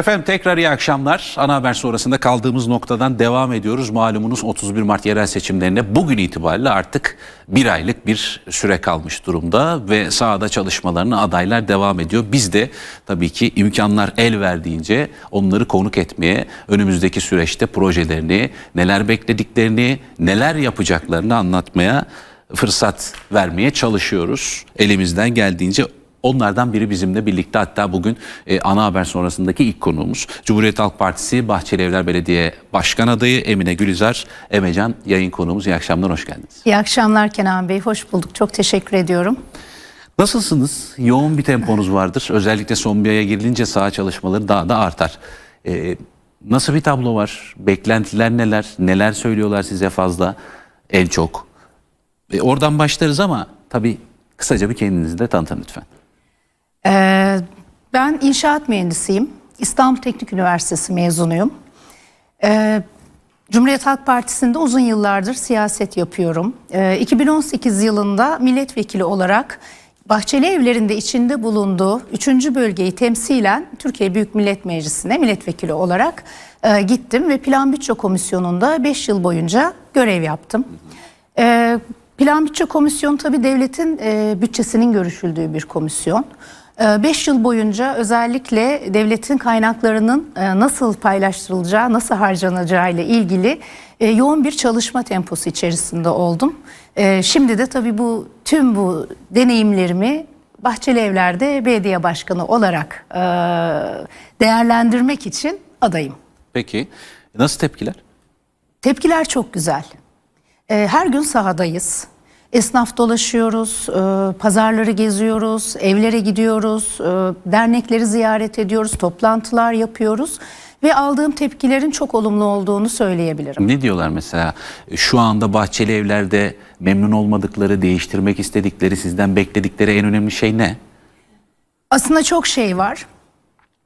Efendim tekrar iyi akşamlar. Ana haber sonrasında kaldığımız noktadan devam ediyoruz. Malumunuz 31 Mart yerel seçimlerine bugün itibariyle artık bir aylık bir süre kalmış durumda ve sahada çalışmalarına adaylar devam ediyor. Biz de tabii ki imkanlar el verdiğince onları konuk etmeye, önümüzdeki süreçte projelerini, neler beklediklerini, neler yapacaklarını anlatmaya fırsat vermeye çalışıyoruz. Elimizden geldiğince Onlardan biri bizimle birlikte hatta bugün e, ana haber sonrasındaki ilk konuğumuz Cumhuriyet Halk Partisi Bahçelievler Belediye Başkan Adayı Emine Gülizar Emecan yayın konuğumuz. İyi akşamlar, hoş geldiniz. İyi akşamlar Kenan Bey, hoş bulduk. Çok teşekkür ediyorum. Nasılsınız? Yoğun bir temponuz vardır. Özellikle son bir aya girilince saha çalışmaları daha da artar. E, nasıl bir tablo var? Beklentiler neler? Neler söylüyorlar size fazla? En çok. E, oradan başlarız ama tabii kısaca bir kendinizi de tanıtın lütfen. Ee, ben inşaat mühendisiyim. İstanbul Teknik Üniversitesi mezunuyum. Ee, Cumhuriyet Halk Partisi'nde uzun yıllardır siyaset yapıyorum. Ee, 2018 yılında milletvekili olarak Bahçeli Evlerinde içinde bulunduğu 3. bölgeyi temsilen Türkiye Büyük Millet Meclisi'ne milletvekili olarak e, gittim ve Plan Bütçe Komisyonu'nda 5 yıl boyunca görev yaptım. Ee, Plan Bütçe Komisyonu tabii devletin e, bütçesinin görüşüldüğü bir komisyon. 5 yıl boyunca özellikle devletin kaynaklarının e, nasıl paylaştırılacağı, nasıl harcanacağı ile ilgili e, yoğun bir çalışma temposu içerisinde oldum. E, Şimdi de tabii bu tüm bu deneyimlerimi Bahçeli Evler'de belediye başkanı olarak değerlendirmek için adayım. Peki nasıl tepkiler? Tepkiler çok güzel. Ee, Her gün sahadayız. Esnaf dolaşıyoruz, e, pazarları geziyoruz, evlere gidiyoruz, e, dernekleri ziyaret ediyoruz, toplantılar yapıyoruz ve aldığım tepkilerin çok olumlu olduğunu söyleyebilirim. Ne diyorlar mesela şu anda bahçeli evlerde memnun olmadıkları, değiştirmek istedikleri, sizden bekledikleri en önemli şey ne? Aslında çok şey var.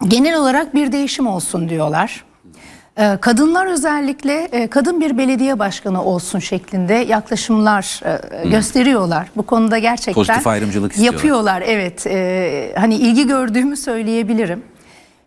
Genel olarak bir değişim olsun diyorlar. Ee, Kadınlar özellikle e, kadın bir belediye başkanı olsun şeklinde yaklaşımlar e, gösteriyorlar. Bu konuda gerçekten Pozitif ayrımcılık istiyorlar. yapıyorlar. Evet, e, hani ilgi gördüğümü söyleyebilirim.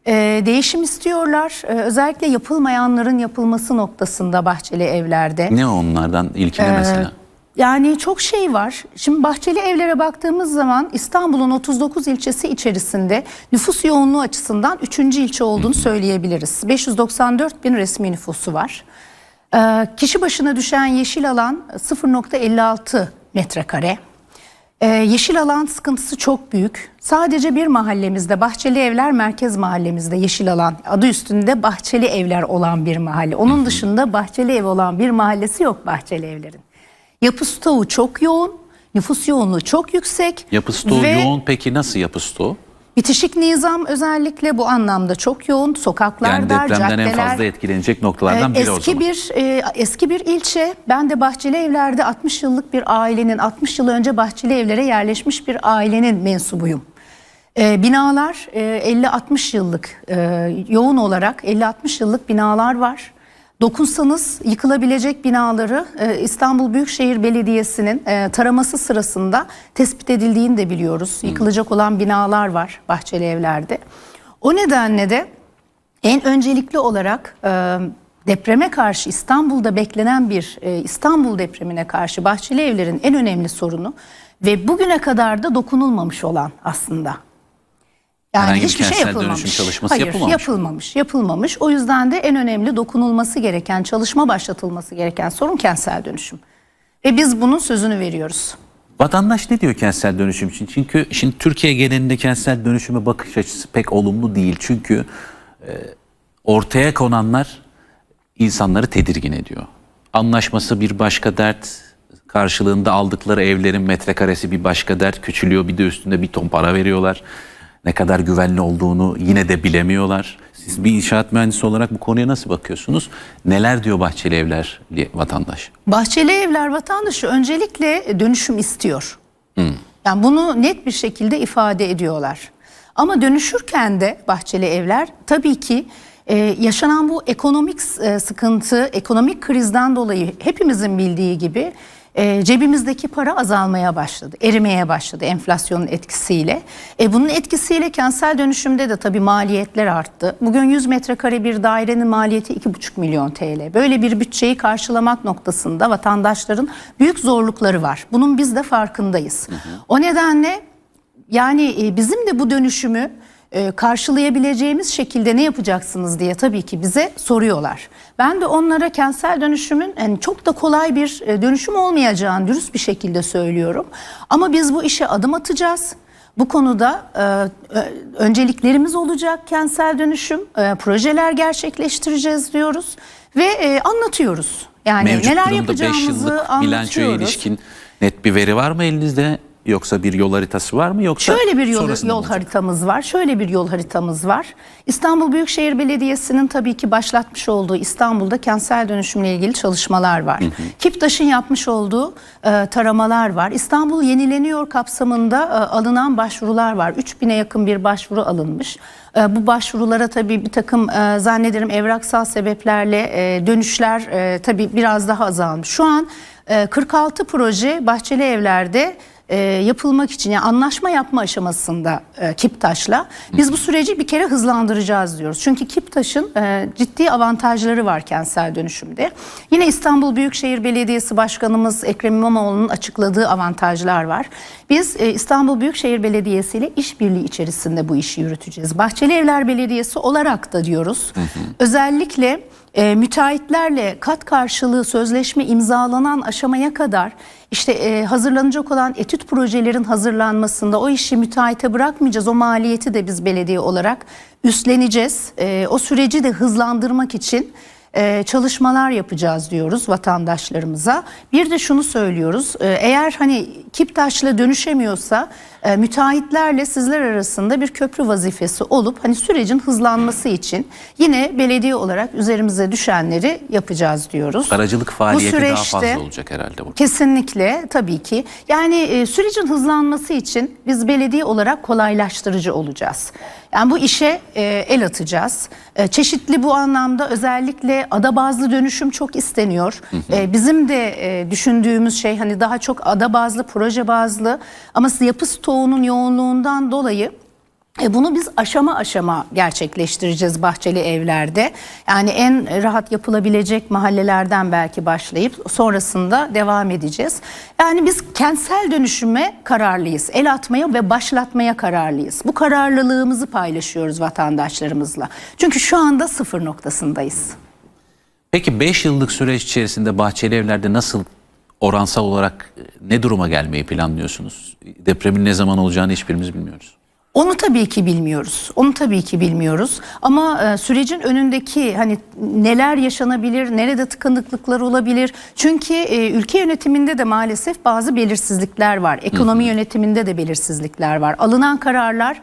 E, Değişim istiyorlar. Özellikle yapılmayanların yapılması noktasında bahçeli evlerde. Ne onlardan ilki Ee, ne mesela? Yani çok şey var. Şimdi Bahçeli Evler'e baktığımız zaman İstanbul'un 39 ilçesi içerisinde nüfus yoğunluğu açısından 3. ilçe olduğunu söyleyebiliriz. 594 bin resmi nüfusu var. Ee, kişi başına düşen yeşil alan 0.56 metrekare. Ee, yeşil alan sıkıntısı çok büyük. Sadece bir mahallemizde Bahçeli Evler merkez mahallemizde yeşil alan adı üstünde Bahçeli Evler olan bir mahalle. Onun dışında Bahçeli Ev olan bir mahallesi yok Bahçeli Evler'in. Yapı stoğu çok yoğun, nüfus yoğunluğu çok yüksek. Yapı stoğu ve yoğun peki nasıl yapı stoğu? Bitişik nizam özellikle bu anlamda çok yoğun. Sokaklar Yani dar, depremden en caddeler. fazla etkilenecek noktalardan Ee, biri o eski zaman. bir e, eski bir ilçe. Ben de Bahçeli Evler'de 60 yıllık bir ailenin 60 yıl önce Bahçeli Evler'e yerleşmiş bir ailenin mensubuyum. Ee, binalar e, 50-60 yıllık e, yoğun olarak 50-60 yıllık binalar var. Dokunsanız yıkılabilecek binaları e, İstanbul Büyükşehir Belediyesi'nin e, taraması sırasında tespit edildiğini de biliyoruz. Yıkılacak olan binalar var Bahçeli Evler'de. O nedenle de en öncelikli olarak e, depreme karşı İstanbul'da beklenen bir İstanbul depremine karşı Bahçeli Evler'in en önemli sorunu ve bugüne kadar da dokunulmamış olan aslında. Yani Herhangi bir hiçbir şey yapılmamış. dönüşüm çalışması Hayır, yapılmamış. yapılmamış. Yapılmamış. O yüzden de en önemli dokunulması gereken, çalışma başlatılması gereken sorun kentsel dönüşüm. Ve biz bunun sözünü veriyoruz. Vatandaş ne diyor kentsel dönüşüm için? Çünkü şimdi Türkiye genelinde kentsel dönüşüme bakış açısı pek olumlu değil. Çünkü e, ortaya konanlar insanları tedirgin ediyor. Anlaşması bir başka dert, karşılığında aldıkları evlerin metrekaresi bir başka dert, küçülüyor bir de üstünde bir ton para veriyorlar. Ne kadar güvenli olduğunu yine de bilemiyorlar. Siz bir inşaat mühendisi olarak bu konuya nasıl bakıyorsunuz? Neler diyor Bahçeli Evler vatandaş? Bahçeli Evler vatandaşı öncelikle dönüşüm istiyor. Yani bunu net bir şekilde ifade ediyorlar. Ama dönüşürken de Bahçeli Evler tabii ki e, yaşanan bu ekonomik e, sıkıntı, ekonomik krizden dolayı hepimizin bildiği gibi e, cebimizdeki para azalmaya başladı, erimeye başladı enflasyonun etkisiyle. E, bunun etkisiyle kentsel dönüşümde de tabii maliyetler arttı. Bugün 100 metrekare bir dairenin maliyeti 2,5 milyon TL. Böyle bir bütçeyi karşılamak noktasında vatandaşların büyük zorlukları var. Bunun biz de farkındayız. O nedenle yani e, bizim de bu dönüşümü karşılayabileceğimiz şekilde ne yapacaksınız diye tabii ki bize soruyorlar. Ben de onlara kentsel dönüşümün yani çok da kolay bir e, dönüşüm olmayacağını dürüst bir şekilde söylüyorum. Ama biz bu işe adım atacağız. Bu konuda e, önceliklerimiz olacak kentsel dönüşüm, e, projeler gerçekleştireceğiz diyoruz ve e, anlatıyoruz. Yani Mevcut neler durumda 5 yapacağımızı yıllık bilançoya anlatıyoruz. ilişkin net bir veri var mı elinizde? Yoksa bir yol haritası var mı? Yoksa Şöyle bir yol, yol haritamız var. Şöyle bir yol haritamız var. İstanbul Büyükşehir Belediyesi'nin tabii ki başlatmış olduğu İstanbul'da kentsel dönüşümle ilgili çalışmalar var. Kiptaş'ın yapmış olduğu e, taramalar var. İstanbul yenileniyor kapsamında e, alınan başvurular var. 3000'e yakın bir başvuru alınmış. E, bu başvurulara tabii bir takım e, zannederim evraksal sebeplerle e, dönüşler e, tabii biraz daha azalmış. Şu an e, 46 proje Bahçeli Evler'de e, yapılmak için yani anlaşma yapma aşamasında e, Kiptaş'la biz bu süreci bir kere hızlandıracağız diyoruz. Çünkü Kiptaş'ın e, ciddi avantajları var kentsel dönüşümde. Yine İstanbul Büyükşehir Belediyesi Başkanımız Ekrem İmamoğlu'nun açıkladığı avantajlar var. Biz e, İstanbul Büyükşehir Belediyesi ile işbirliği içerisinde bu işi yürüteceğiz. Bahçeli Evler Belediyesi olarak da diyoruz. Özellikle e, müteahhitlerle kat karşılığı sözleşme imzalanan aşamaya kadar işte e, hazırlanacak olan etüt projelerin hazırlanmasında o işi müteahhite bırakmayacağız. O maliyeti de biz belediye olarak üstleneceğiz. E, o süreci de hızlandırmak için e, çalışmalar yapacağız diyoruz vatandaşlarımıza. Bir de şunu söylüyoruz. e, eğer hani Kiptaş'la dönüşemiyorsa e, müteahhitlerle sizler arasında bir köprü vazifesi olup hani sürecin hızlanması için yine belediye olarak üzerimize düşenleri yapacağız diyoruz. Aracılık faaliyeti daha süreçte- fazla olacak herhalde burada. Kesinlikle tabii ki. Yani e, sürecin hızlanması için biz belediye olarak kolaylaştırıcı olacağız. Yani bu işe e, el atacağız. E, çeşitli bu anlamda özellikle ada bazlı dönüşüm çok isteniyor. E, bizim de e, düşündüğümüz şey hani daha çok ada bazlı, proje bazlı ama yapı stoğunun yoğunluğundan dolayı bunu biz aşama aşama gerçekleştireceğiz bahçeli evlerde. Yani en rahat yapılabilecek mahallelerden belki başlayıp sonrasında devam edeceğiz. Yani biz kentsel dönüşüme kararlıyız. El atmaya ve başlatmaya kararlıyız. Bu kararlılığımızı paylaşıyoruz vatandaşlarımızla. Çünkü şu anda sıfır noktasındayız. Peki 5 yıllık süreç içerisinde Bahçeli Evler'de nasıl oransal olarak e, ne duruma gelmeyi planlıyorsunuz? Depremin ne zaman olacağını hiçbirimiz bilmiyoruz. Onu tabii ki bilmiyoruz. Onu tabii ki bilmiyoruz. Ama e, sürecin önündeki hani neler yaşanabilir, nerede tıkanıklıklar olabilir? Çünkü e, ülke yönetiminde de maalesef bazı belirsizlikler var. Ekonomi yönetiminde de belirsizlikler var. Alınan kararlar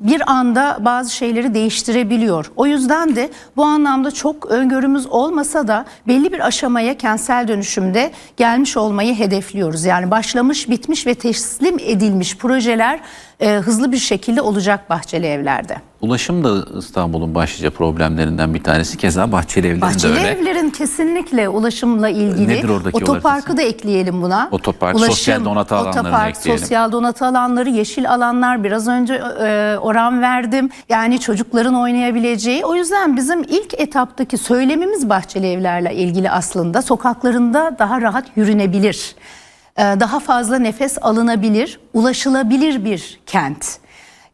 bir anda bazı şeyleri değiştirebiliyor. O yüzden de bu anlamda çok öngörümüz olmasa da belli bir aşamaya kentsel dönüşümde gelmiş olmayı hedefliyoruz. Yani başlamış, bitmiş ve teslim edilmiş projeler e, hızlı bir şekilde olacak bahçeli evlerde. Ulaşım da İstanbul'un başlıca problemlerinden bir tanesi. Keza Bahçeli Evler'in de Bahçeli öyle. evlerin kesinlikle ulaşımla ilgili Nedir oradaki otoparkı haritası? da ekleyelim buna. Otopark, sosyal donatı alanlarını otopark, ekleyelim. sosyal donatı alanları, yeşil alanlar biraz önce e, oran verdim. Yani çocukların oynayabileceği. O yüzden bizim ilk etaptaki söylemimiz Bahçeli evlerle ilgili aslında sokaklarında daha rahat yürünebilir. E, daha fazla nefes alınabilir, ulaşılabilir bir kent.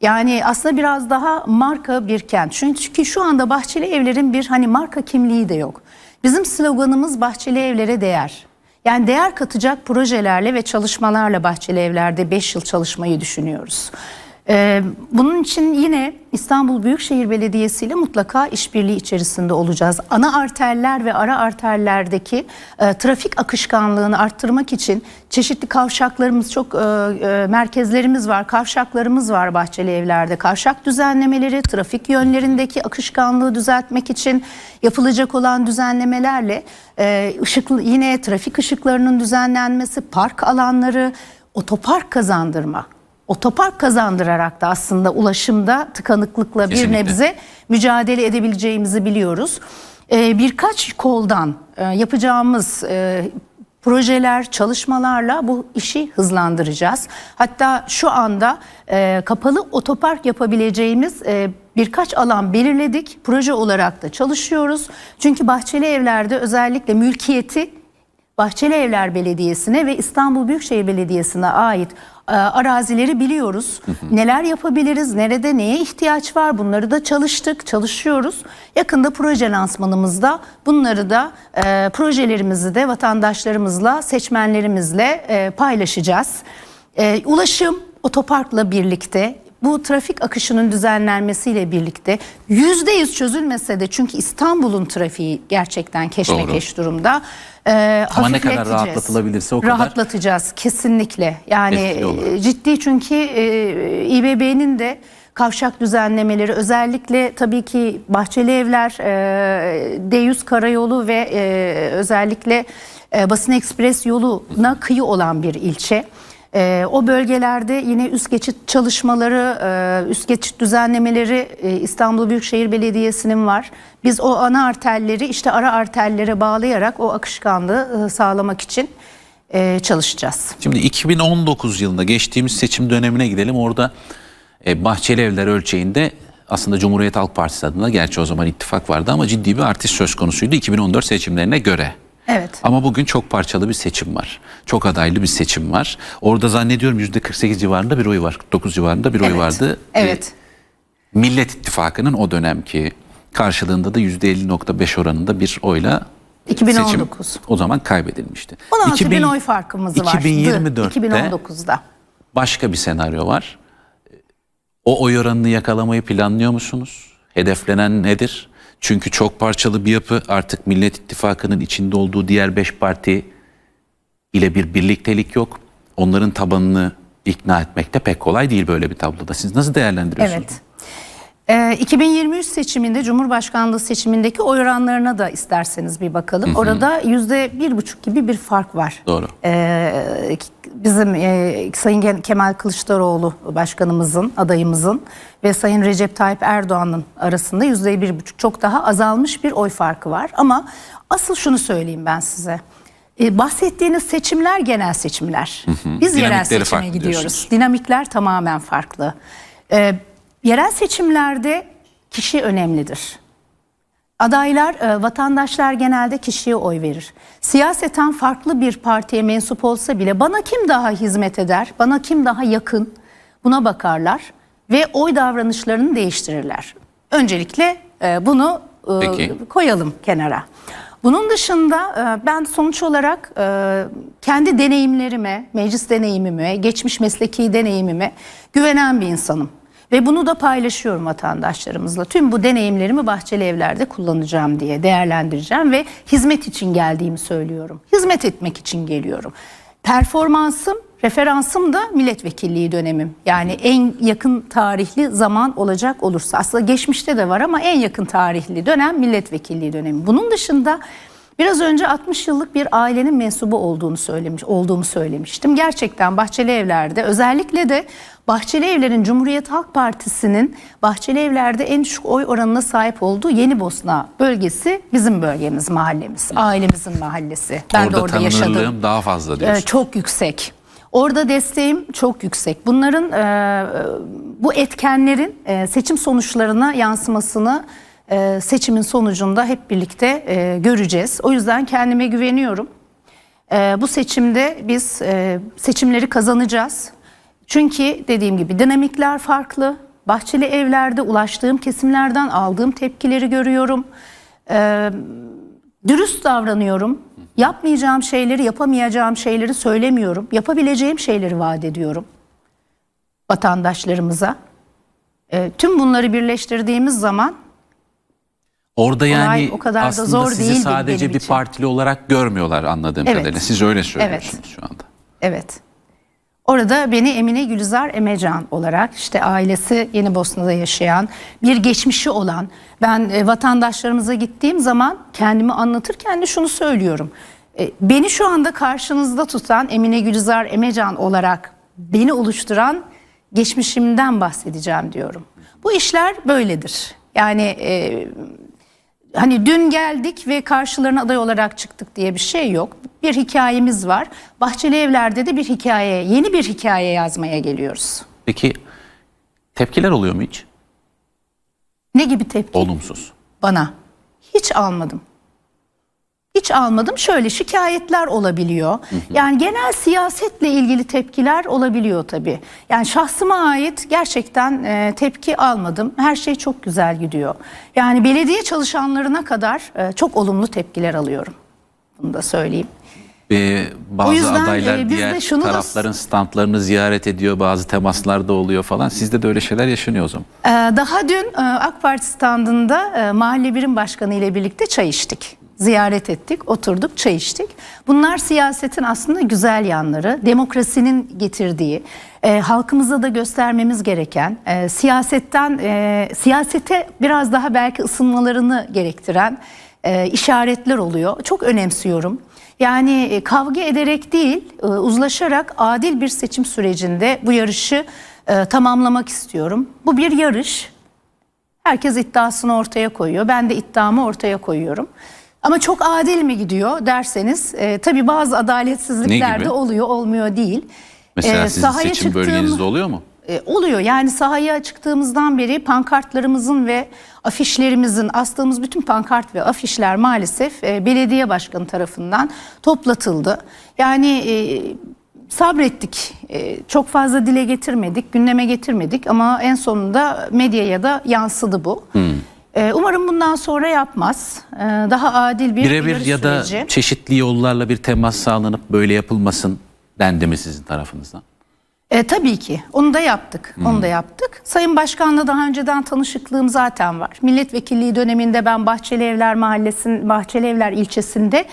Yani aslında biraz daha marka bir kent. Çünkü şu anda Bahçeli Evler'in bir hani marka kimliği de yok. Bizim sloganımız Bahçeli Evler'e değer. Yani değer katacak projelerle ve çalışmalarla Bahçeli Evler'de 5 yıl çalışmayı düşünüyoruz. Ee, bunun için yine İstanbul Büyükşehir Belediyesi ile mutlaka işbirliği içerisinde olacağız. Ana arterler ve ara arterlerdeki e, trafik akışkanlığını arttırmak için çeşitli kavşaklarımız çok e, e, merkezlerimiz var, kavşaklarımız var Bahçeli Evler'de. Kavşak düzenlemeleri, trafik yönlerindeki akışkanlığı düzeltmek için yapılacak olan düzenlemelerle e, yine trafik ışıklarının düzenlenmesi, park alanları, otopark kazandırma otopark kazandırarak da aslında ulaşımda tıkanıklıkla bir Kesinlikle. nebze mücadele edebileceğimizi biliyoruz. Ee, birkaç koldan e, yapacağımız e, projeler, çalışmalarla bu işi hızlandıracağız. Hatta şu anda e, kapalı otopark yapabileceğimiz e, birkaç alan belirledik. Proje olarak da çalışıyoruz. Çünkü bahçeli evlerde özellikle mülkiyeti Bahçeli Evler Belediyesi'ne ve İstanbul Büyükşehir Belediyesi'ne ait e, arazileri biliyoruz. Neler yapabiliriz, nerede neye ihtiyaç var bunları da çalıştık, çalışıyoruz. Yakında proje lansmanımızda bunları da e, projelerimizi de vatandaşlarımızla, seçmenlerimizle e, paylaşacağız. E, ulaşım otoparkla birlikte bu trafik akışının düzenlenmesiyle birlikte yüzde yüz çözülmese de çünkü İstanbul'un trafiği gerçekten keşmekeş durumda. E, Ama ne kadar rahatlatılabilirse o kadar Rahatlatacağız kesinlikle. Yani e, ciddi çünkü e, İBB'nin de kavşak düzenlemeleri özellikle tabii ki Bahçeli Evler, e, D100 Karayolu ve e, özellikle e, Basın Ekspres yoluna kıyı olan bir ilçe. E, o bölgelerde yine üst geçit çalışmaları, e, üst geçit düzenlemeleri e, İstanbul Büyükşehir Belediyesi'nin var. Biz o ana arterleri işte ara arterlere bağlayarak o akışkanlığı e, sağlamak için e, çalışacağız. Şimdi 2019 yılında geçtiğimiz seçim dönemine gidelim. Orada e, Bahçeli Evler ölçeğinde aslında Cumhuriyet Halk Partisi adına gerçi o zaman ittifak vardı ama ciddi bir artış söz konusuydu 2014 seçimlerine göre. Evet. Ama bugün çok parçalı bir seçim var. Çok adaylı bir seçim var. Orada zannediyorum %48 civarında bir oy var. 49 civarında bir oy Evet. vardı. Evet. E, Millet İttifakı'nın o dönemki karşılığında da %50.5 oranında bir oyla 2019. seçim o zaman kaybedilmişti. 16 bin 2000 oy farkımız vardı 2024'te 2019'da. başka bir senaryo var. O oy oranını yakalamayı planlıyor musunuz? Hedeflenen nedir? Çünkü çok parçalı bir yapı artık Millet İttifakı'nın içinde olduğu diğer beş parti ile bir birliktelik yok. Onların tabanını ikna etmek de pek kolay değil böyle bir tabloda. Siz nasıl değerlendiriyorsunuz? Evet. Ee, 2023 seçiminde Cumhurbaşkanlığı seçimindeki oy oranlarına da isterseniz bir bakalım. Orada yüzde bir buçuk gibi bir fark var. Doğru. Ee, bizim e, Sayın Kemal Kılıçdaroğlu başkanımızın, adayımızın ve Sayın Recep Tayyip Erdoğan'ın arasında yüzde bir buçuk çok daha azalmış bir oy farkı var. Ama asıl şunu söyleyeyim ben size. Ee, bahsettiğiniz seçimler genel seçimler. Biz yerel seçime gidiyoruz. Dinamikler tamamen farklı. Ee, yerel seçimlerde kişi önemlidir. Adaylar, e, vatandaşlar genelde kişiye oy verir. Siyaseten farklı bir partiye mensup olsa bile bana kim daha hizmet eder, bana kim daha yakın buna bakarlar ve oy davranışlarını değiştirirler. Öncelikle e, bunu e, Peki. koyalım kenara. Bunun dışında ben sonuç olarak kendi deneyimlerime, meclis deneyimime, geçmiş mesleki deneyimime güvenen bir insanım. Ve bunu da paylaşıyorum vatandaşlarımızla. Tüm bu deneyimlerimi Bahçeli Evler'de kullanacağım diye değerlendireceğim ve hizmet için geldiğimi söylüyorum. Hizmet etmek için geliyorum. Performansım, referansım da milletvekilliği dönemim. Yani en yakın tarihli zaman olacak olursa. Aslında geçmişte de var ama en yakın tarihli dönem milletvekilliği dönemi. Bunun dışında Biraz önce 60 yıllık bir ailenin mensubu olduğunu söylemiş, olduğumu söylemiştim. Gerçekten Bahçeli Evler'de özellikle de Bahçeli Evler'in Cumhuriyet Halk Partisi'nin Bahçeli Evler'de en düşük oy oranına sahip olduğu Yeni Bosna bölgesi bizim bölgemiz, mahallemiz, ailemizin mahallesi. Ben orada de orada yaşadım. daha fazla Ee, diyorsunuz. çok yüksek. Orada desteğim çok yüksek. Bunların e, bu etkenlerin e, seçim sonuçlarına yansımasını e, seçimin sonucunda hep birlikte e, göreceğiz. O yüzden kendime güveniyorum. E, bu seçimde biz seçimleri kazanacağız. Çünkü dediğim gibi dinamikler farklı. Bahçeli evlerde ulaştığım kesimlerden aldığım tepkileri görüyorum. Dürüst davranıyorum. Yapmayacağım şeyleri, yapamayacağım şeyleri söylemiyorum. Yapabileceğim şeyleri vaat ediyorum vatandaşlarımıza. Tüm bunları birleştirdiğimiz zaman Orada yani o kadar da aslında zor sizi değildi sadece benim bir için. partili olarak görmüyorlar anladığım Evet. kadarıyla. Siz öyle söylüyorsunuz şu anda. Evet. Orada beni Emine Gülizar Emecan olarak işte ailesi Yeni Bosna'da yaşayan bir geçmişi olan ben e, vatandaşlarımıza gittiğim zaman kendimi anlatırken de şunu söylüyorum. E, beni şu anda karşınızda tutan Emine Gülizar Emecan olarak beni oluşturan geçmişimden bahsedeceğim diyorum. Bu işler böyledir. Yani e, hani dün geldik ve karşılarına aday olarak çıktık diye bir şey yok. Bir hikayemiz var. Bahçeli Evler'de de bir hikaye, yeni bir hikaye yazmaya geliyoruz. Peki tepkiler oluyor mu hiç? Ne gibi tepki? Olumsuz. bana. Hiç almadım. Hiç almadım. Şöyle şikayetler olabiliyor. Yani genel siyasetle ilgili tepkiler olabiliyor tabii. Yani şahsıma ait gerçekten e, tepki almadım. Her şey çok güzel gidiyor. Yani belediye çalışanlarına kadar e, çok olumlu tepkiler alıyorum. Bunu da söyleyeyim. Ee, bazı O yüzden, adaylar e, biz de diğer şunu da- tarafların standlarını ziyaret ediyor. Bazı temaslar da oluyor falan. Sizde de öyle şeyler yaşanıyor o zaman. Ee, Daha dün e, AK Parti standında e, mahalle birim başkanı ile birlikte çay içtik. Ziyaret ettik, oturduk, çay içtik. Bunlar siyasetin aslında güzel yanları, demokrasinin getirdiği, e, halkımıza da göstermemiz gereken, e, siyasetten e, siyasete biraz daha belki ısınmalarını gerektiren e, işaretler oluyor. Çok önemsiyorum. Yani e, kavga ederek değil, e, uzlaşarak adil bir seçim sürecinde bu yarışı e, tamamlamak istiyorum. Bu bir yarış. Herkes iddiasını ortaya koyuyor. Ben de iddiamı ortaya koyuyorum. Ama çok adil mi gidiyor derseniz e, tabii bazı adaletsizlikler de oluyor, olmuyor değil. Mesela E, sizin seçim çıktığım- bölgenizde oluyor mu? e, oluyor. Yani sahaya çıktığımızdan beri pankartlarımızın ve afişlerimizin astığımız bütün pankart ve afişler maalesef e, belediye başkanı tarafından toplatıldı. Yani e, sabrettik. E, çok fazla dile getirmedik, gündeme getirmedik ama en sonunda medyaya da yansıdı bu. E, umarım bundan sonra yapmaz. E, daha adil bir Birebir ya da süreci. çeşitli yollarla bir temas sağlanıp böyle yapılmasın dendi mi sizin tarafınızdan? E, tabii ki. Onu da yaptık. Onu da yaptık. Sayın Başkan'la daha önceden tanışıklığım zaten var. Milletvekilliği döneminde ben Bahçelievler Mahallesi'nin Bahçelievler ilçesinde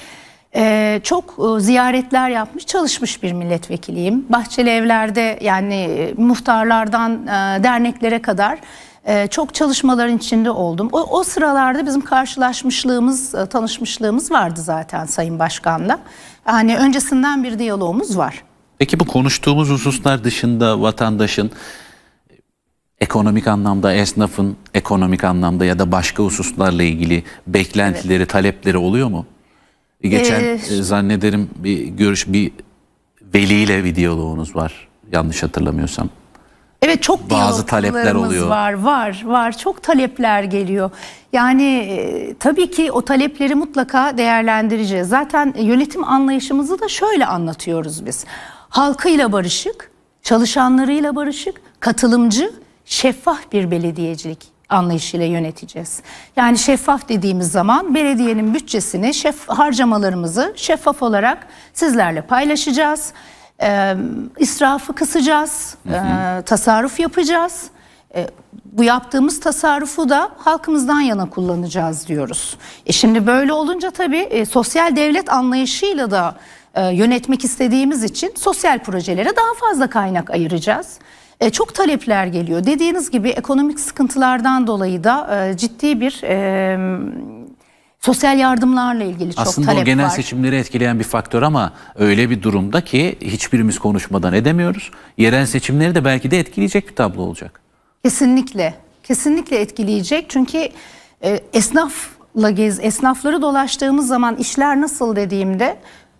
e, çok e, ziyaretler yapmış, çalışmış bir milletvekiliyim. Bahçelievler'de yani e, muhtarlardan e, derneklere kadar e, çok çalışmaların içinde oldum. O, o sıralarda bizim karşılaşmışlığımız, e, tanışmışlığımız vardı zaten Sayın Başkan'la. Yani öncesinden bir diyalogumuz var. Peki bu konuştuğumuz hususlar dışında vatandaşın ekonomik anlamda, esnafın ekonomik anlamda ya da başka hususlarla ilgili beklentileri, talepleri oluyor mu? Geçen Ee, e, zannederim bir görüş bir veliyle bir diyaloğunuz var yanlış hatırlamıyorsam. Evet çok Bazı talepler oluyor. Var var var çok talepler geliyor. Yani e, tabii ki o talepleri mutlaka değerlendireceğiz. Zaten yönetim anlayışımızı da şöyle anlatıyoruz biz. Halkıyla barışık, çalışanlarıyla barışık, katılımcı, şeffaf bir belediyecilik anlayışıyla yöneteceğiz. Yani şeffaf dediğimiz zaman belediyenin bütçesini, şef, harcamalarımızı şeffaf olarak sizlerle paylaşacağız. E, israfı kısacağız, e, tasarruf yapacağız. E, bu yaptığımız tasarrufu da halkımızdan yana kullanacağız diyoruz. E şimdi böyle olunca tabii e, sosyal devlet anlayışıyla da e, yönetmek istediğimiz için sosyal projelere daha fazla kaynak ayıracağız. E, çok talepler geliyor. Dediğiniz gibi ekonomik sıkıntılardan dolayı da e, ciddi bir e, sosyal yardımlarla ilgili çok Aslında talep o genel var. seçimleri etkileyen bir faktör ama öyle bir durumda ki hiçbirimiz konuşmadan edemiyoruz. Yerel seçimleri de belki de etkileyecek bir tablo olacak. Kesinlikle, kesinlikle etkileyecek. Çünkü e, esnafla gez, esnafları dolaştığımız zaman işler nasıl dediğimde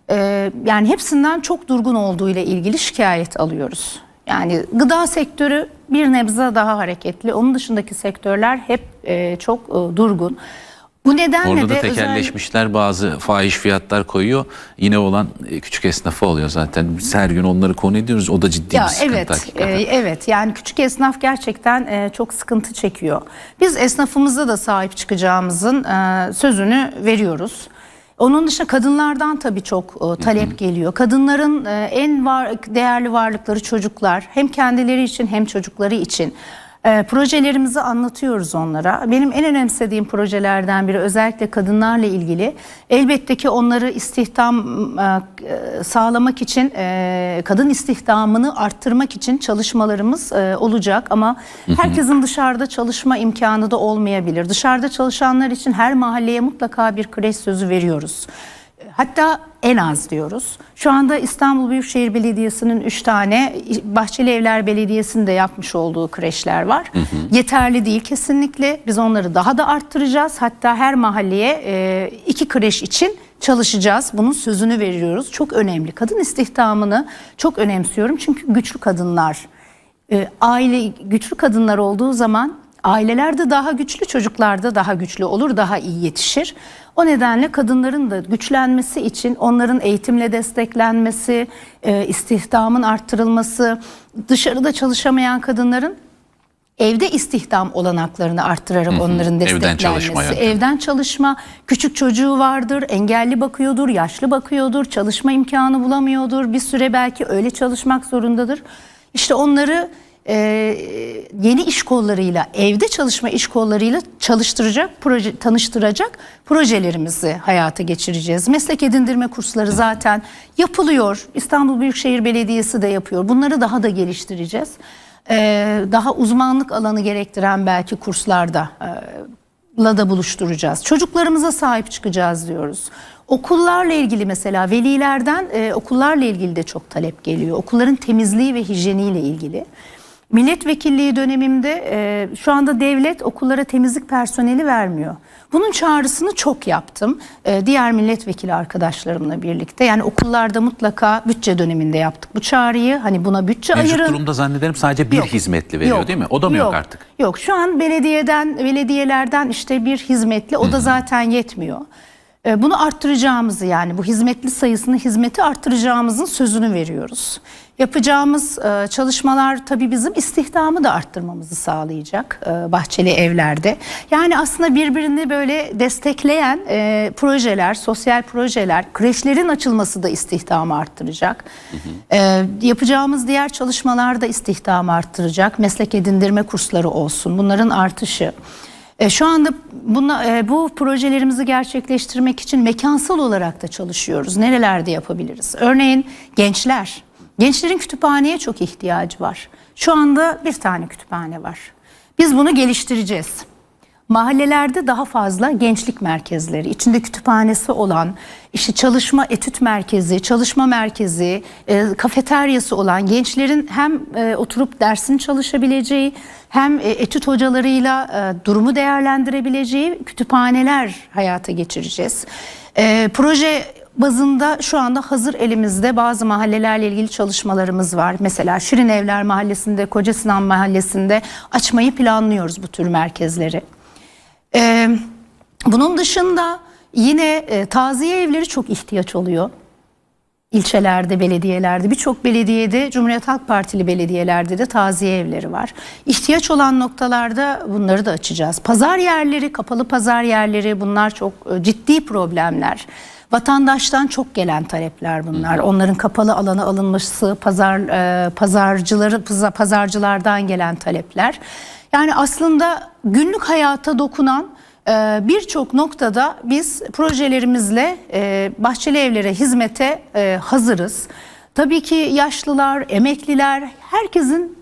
e, yani hepsinden çok durgun olduğu ile ilgili şikayet alıyoruz. Yani gıda sektörü bir nebze daha hareketli. Onun dışındaki sektörler hep e, çok e, durgun. Bu nedenle Orada da de tekelleşmişler bazı fahiş fiyatlar koyuyor. Yine olan e, küçük esnafı oluyor zaten. Biz her gün onları konu ediyoruz. O da ciddi Ya bir sıkıntı. evet, hakikaten. e, evet. Yani küçük esnaf gerçekten e, çok sıkıntı çekiyor. Biz esnafımıza da sahip çıkacağımızın e, sözünü veriyoruz. Onun dışında kadınlardan tabii çok e, talep geliyor. Kadınların e, en var, değerli varlıkları çocuklar. Hem kendileri için hem çocukları için. E, projelerimizi anlatıyoruz onlara. Benim en önemsediğim projelerden biri özellikle kadınlarla ilgili. Elbette ki onları istihdam e, sağlamak için, e, kadın istihdamını arttırmak için çalışmalarımız e, olacak. Ama herkesin dışarıda çalışma imkanı da olmayabilir. Dışarıda çalışanlar için her mahalleye mutlaka bir kreş sözü veriyoruz. Hatta en az diyoruz. Şu anda İstanbul Büyükşehir Belediyesi'nin 3 tane, Bahçeli Evler Belediyesi'nin de yapmış olduğu kreşler var. Yeterli değil kesinlikle. Biz onları daha da arttıracağız. Hatta her mahalleye e, iki kreş için çalışacağız. Bunun sözünü veriyoruz. Çok önemli. Kadın istihdamını çok önemsiyorum. Çünkü güçlü kadınlar, e, aile güçlü kadınlar olduğu zaman aileler de daha güçlü, çocuklar da daha güçlü olur, daha iyi yetişir. O nedenle kadınların da güçlenmesi için onların eğitimle desteklenmesi, e, istihdamın arttırılması, dışarıda çalışamayan kadınların evde istihdam olanaklarını arttırarak onların Evden desteklenmesi. çalışma yöntemi. Evden çalışma, küçük çocuğu vardır, engelli bakıyordur, yaşlı bakıyordur, çalışma imkanı bulamıyordur. Bir süre belki öyle çalışmak zorundadır. İşte onları e, yeni iş kollarıyla, evde çalışma iş kollarıyla çalıştıracak, proje, tanıştıracak projelerimizi hayata geçireceğiz. Meslek edindirme kursları zaten yapılıyor. İstanbul Büyükşehir Belediyesi de yapıyor. Bunları daha da geliştireceğiz. Ee, daha uzmanlık alanı gerektiren belki kurslarda e, da buluşturacağız. Çocuklarımıza sahip çıkacağız diyoruz. Okullarla ilgili mesela velilerden e, okullarla ilgili de çok talep geliyor. Okulların temizliği ve hijyeniyle ilgili. Milletvekilliği dönemimde e, şu anda devlet okullara temizlik personeli vermiyor. Bunun çağrısını çok yaptım. E, diğer milletvekili arkadaşlarımla birlikte. Yani okullarda mutlaka bütçe döneminde yaptık bu çağrıyı. Hani buna bütçe Mevcut ayırın. durumda zannederim sadece bir Yok. hizmetli veriyor Yok. değil mi? O da mı yok, artık? Yok şu an belediyeden belediyelerden işte bir hizmetli o da zaten yetmiyor. Ee, Bunu arttıracağımızı yani bu hizmetli sayısını hizmeti arttıracağımızın sözünü veriyoruz. Yapacağımız e, çalışmalar tabii bizim istihdamı da arttırmamızı sağlayacak e, bahçeli evlerde. Yani aslında birbirini böyle destekleyen e, projeler, sosyal projeler, kreşlerin açılması da istihdamı arttıracak. Yapacağımız diğer çalışmalar da istihdamı arttıracak. Meslek edindirme kursları olsun. Bunların artışı. E, şu anda buna, e, bu projelerimizi gerçekleştirmek için mekansal olarak da çalışıyoruz. Nerelerde yapabiliriz? Örneğin gençler. Gençlerin kütüphaneye çok ihtiyacı var. Şu anda bir tane kütüphane var. Biz bunu geliştireceğiz. Mahallelerde daha fazla gençlik merkezleri, içinde kütüphanesi olan, işte çalışma etüt merkezi, çalışma merkezi, e, kafeteryası olan gençlerin hem e, oturup dersini çalışabileceği, hem e, etüt hocalarıyla e, durumu değerlendirebileceği kütüphaneler hayata geçireceğiz. E, proje bazında şu anda hazır elimizde bazı mahallelerle ilgili çalışmalarımız var. Mesela Şirin Evler Mahallesi'nde, Koca Sinan Mahallesi'nde açmayı planlıyoruz bu tür merkezleri. Ee, bunun dışında yine e, taziye evleri çok ihtiyaç oluyor. İlçelerde, belediyelerde, birçok belediyede, Cumhuriyet Halk Partili belediyelerde de taziye evleri var. İhtiyaç olan noktalarda bunları da açacağız. Pazar yerleri, kapalı pazar yerleri bunlar çok e, ciddi problemler. Vatandaştan çok gelen talepler bunlar. Onların kapalı alana alınması, pazar e, pazarcıları pazar- pazarcılardan gelen talepler. Yani aslında günlük hayata dokunan ee, Birçok noktada biz projelerimizle e, bahçeli evlere hizmete e, hazırız. Tabii ki yaşlılar, emekliler, herkesin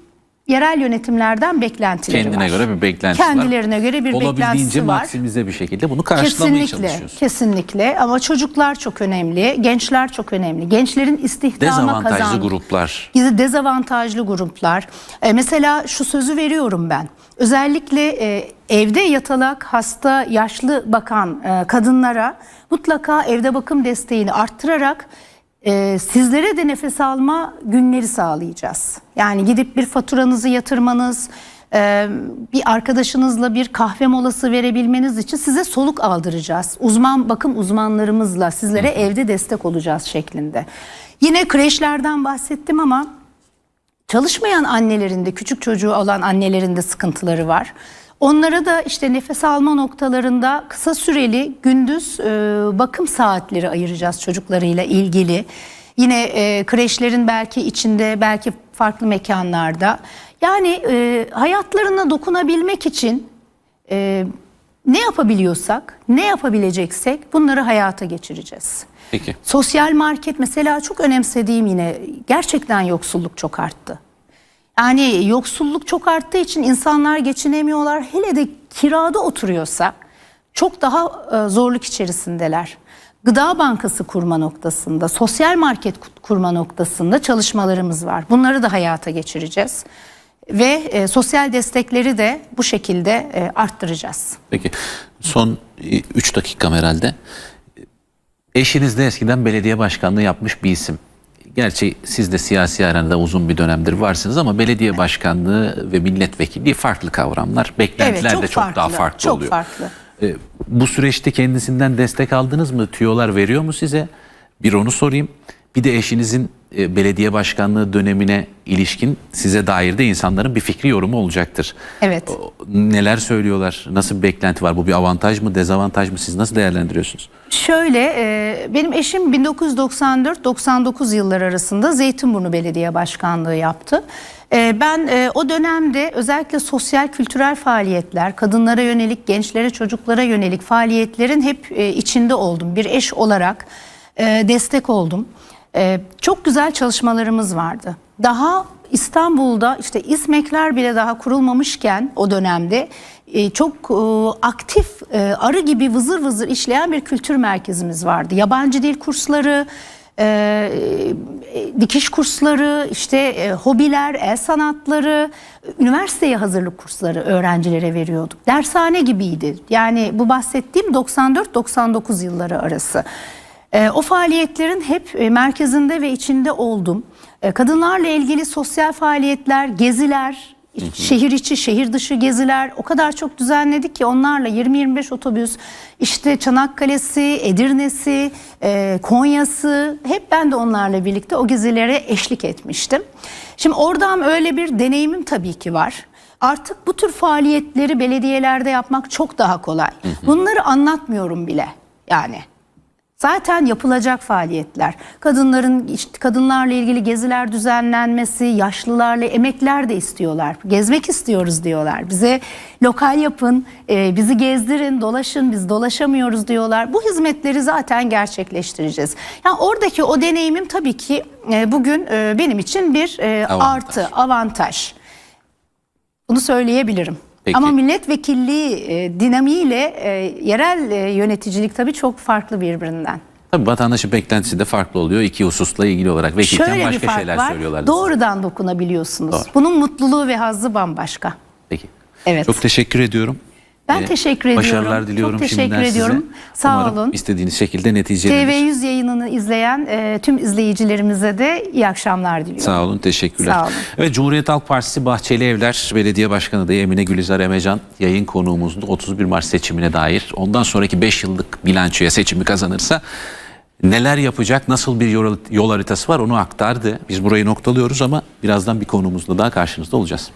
yerel yönetimlerden beklentileri Kendine var. göre bir beklentisi var. Kendilerine göre bir beklentisi var. maksimize bir şekilde bunu karşılamaya Kesinlikle, çalışıyorsun. kesinlikle ama çocuklar çok önemli, gençler çok önemli. Gençlerin istihdama Dezavantajlı kazan... gruplar. Dezavantajlı gruplar. E, mesela şu sözü veriyorum ben. Özellikle e, evde yatalak, hasta, yaşlı bakan e, kadınlara mutlaka evde bakım desteğini arttırarak e, sizlere de nefes alma günleri sağlayacağız. Yani gidip bir faturanızı yatırmanız, e, bir arkadaşınızla bir kahve molası verebilmeniz için size soluk aldıracağız. Uzman bakım uzmanlarımızla sizlere evde destek olacağız şeklinde. Yine kreşlerden bahsettim ama Çalışmayan annelerin de küçük çocuğu olan annelerin de sıkıntıları var. Onlara da işte nefes alma noktalarında kısa süreli gündüz e, bakım saatleri ayıracağız çocuklarıyla ilgili. Yine e, kreşlerin belki içinde belki farklı mekanlarda. Yani e, hayatlarına dokunabilmek için e, ne yapabiliyorsak, ne yapabileceksek bunları hayata geçireceğiz. Peki. Sosyal market mesela çok önemsediğim yine gerçekten yoksulluk çok arttı. Yani yoksulluk çok arttığı için insanlar geçinemiyorlar. Hele de kirada oturuyorsa çok daha e, zorluk içerisindeler. Gıda bankası kurma noktasında, sosyal market kurma noktasında çalışmalarımız var. Bunları da hayata geçireceğiz. Ve e, sosyal destekleri de bu şekilde e, arttıracağız. Peki son 3 dakikam herhalde. Eşiniz de eskiden belediye başkanlığı yapmış bir isim. Gerçi siz de siyasi arenada uzun bir dönemdir varsınız ama belediye başkanlığı ve milletvekilliği farklı kavramlar. Beklentiler çok de çok daha farklı, farklı çok oluyor. farklı. E, bu süreçte kendisinden destek aldınız mı? Tüyolar veriyor mu size? Bir onu sorayım. Bir de eşinizin e, belediye başkanlığı dönemine ilişkin size dair de insanların bir fikri yorumu olacaktır. Evet. O- Neler söylüyorlar? Nasıl bir beklenti var? Bu bir avantaj mı, dezavantaj mı? Siz nasıl değerlendiriyorsunuz? Şöyle, e, benim eşim 1994-99 yılları arasında Zeytinburnu Belediye Başkanlığı yaptı. E, ben e, o dönemde özellikle sosyal kültürel faaliyetler, kadınlara yönelik, gençlere, çocuklara yönelik faaliyetlerin hep e, içinde oldum. Bir eş olarak e, destek oldum. E, çok güzel çalışmalarımız vardı. Daha İstanbul'da işte İSMEK'ler bile daha kurulmamışken o dönemde e, çok e, aktif e, arı gibi vızır vızır işleyen bir kültür merkezimiz vardı. Yabancı dil kursları, e, dikiş kursları, işte e, hobiler, el sanatları, üniversiteye hazırlık kursları öğrencilere veriyorduk. Dershane gibiydi. Yani bu bahsettiğim 94-99 yılları arası. E, o faaliyetlerin hep e, merkezinde ve içinde oldum. E, kadınlarla ilgili sosyal faaliyetler, geziler, şehir içi, şehir dışı geziler o kadar çok düzenledik ki onlarla 20-25 otobüs, işte Çanakkale'si, Edirne'si, e, Konya'sı hep ben de onlarla birlikte o gezilere eşlik etmiştim. Şimdi oradan öyle bir deneyimim tabii ki var. Artık bu tür faaliyetleri belediyelerde yapmak çok daha kolay. Bunları anlatmıyorum bile yani. Zaten yapılacak faaliyetler. Kadınların kadınlarla ilgili geziler düzenlenmesi, yaşlılarla emekler de istiyorlar. Gezmek istiyoruz diyorlar. Bize lokal yapın, e, bizi gezdirin, dolaşın, biz dolaşamıyoruz diyorlar. Bu hizmetleri zaten gerçekleştireceğiz. Yani oradaki o deneyimim tabii ki e, bugün e, benim için bir e, Avantaj. artı, avantaj. Bunu söyleyebilirim. Peki. Ama milletvekilliği e, dinamiğiyle e, yerel e, yöneticilik tabii çok farklı birbirinden. Tabii vatandaşın beklentisi de farklı oluyor. İki hususla ilgili olarak. Vekilken Şöyle bir başka fark şeyler var. söylüyorlar. Doğrudan dokunabiliyorsunuz. Doğru. Bunun mutluluğu ve hazzı bambaşka. Peki. Evet. Çok teşekkür ediyorum. Ben Ee, teşekkür ediyorum. Başarılar Çok diliyorum teşekkür şimdiden ediyorum. size. Sağ Umarım olun. istediğiniz şekilde neticelenir. TV100 yayınını izleyen e, tüm izleyicilerimize de iyi akşamlar diliyorum. Sağ olun, teşekkürler. Sağ olun. Evet, Cumhuriyet Halk Partisi Bahçeli Evler Belediye Başkanı adayı Emine Gülizar Emecan yayın konuğumuzdu 31 Mart seçimine dair. Ondan sonraki 5 yıllık bilançoya seçimi kazanırsa neler yapacak, nasıl bir yol, yol haritası var onu aktardı. Biz burayı noktalıyoruz ama birazdan bir konuğumuzla daha karşınızda olacağız.